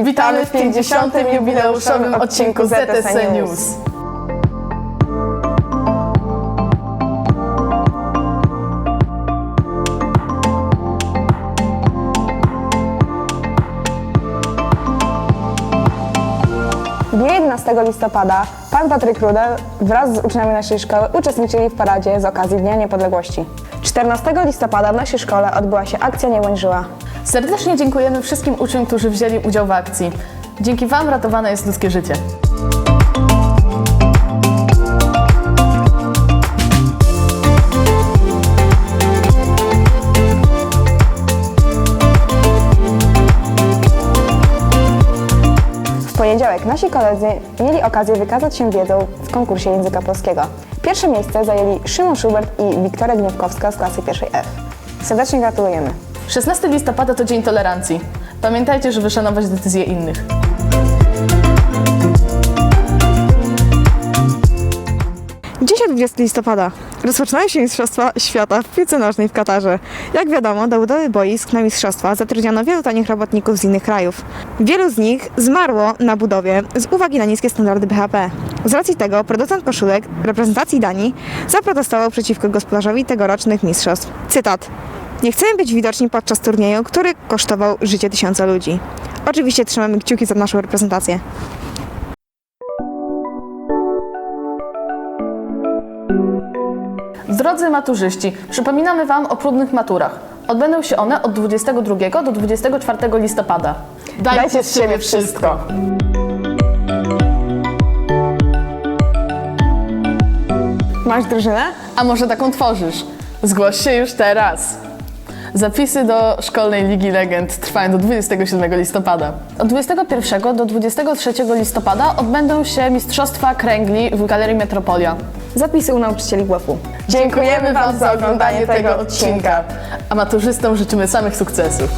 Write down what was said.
Witamy w 50. jubileuszowym odcinku ZSC News. W dniu 11 listopada pan Patryk Rudel wraz z uczniami naszej szkoły uczestniczyli w paradzie z okazji Dnia Niepodległości. 14 listopada w naszej szkole odbyła się akcja Nie. Serdecznie dziękujemy wszystkim uczniom, którzy wzięli udział w akcji. Dzięki Wam ratowane jest ludzkie życie. W poniedziałek nasi koledzy mieli okazję wykazać się wiedzą w konkursie języka polskiego. Pierwsze miejsce zajęli Szymon Schubert i Wiktoria Gniewkowska z klasy pierwszej F. Serdecznie gratulujemy. 16 listopada to Dzień Tolerancji. Pamiętajcie, żeby szanować decyzje innych. Dzisiaj 20 listopada. Rozpoczynają się Mistrzostwa Świata w piłce nożnej w Katarze. Jak wiadomo, do budowy boisk na mistrzostwa zatrudniono wielu tanich robotników z innych krajów. Wielu z nich zmarło na budowie z uwagi na niskie standardy BHP. Z racji tego producent koszulek reprezentacji Danii zaprotestował przeciwko gospodarzowi tegorocznych mistrzostw. Cytat. Nie chcemy być widoczni podczas turnieju, który kosztował życie tysiąca ludzi. Oczywiście trzymamy kciuki za naszą reprezentację. Drodzy maturzyści, przypominamy Wam o próbnych maturach. Odbędą się one od 22 do 24 listopada. Dajcie, z siebie wszystko. Masz drużynę? A może taką tworzysz? Zgłoś się już teraz. Zapisy do Szkolnej Ligi Legend trwają do 27 listopada. Od 21 do 23 listopada odbędą się Mistrzostwa Kręgli w Galerii Metropolia. Zapisy u nauczycieli WF-u. Dziękujemy Wam za oglądanie tego odcinka, a maturzystom życzymy samych sukcesów.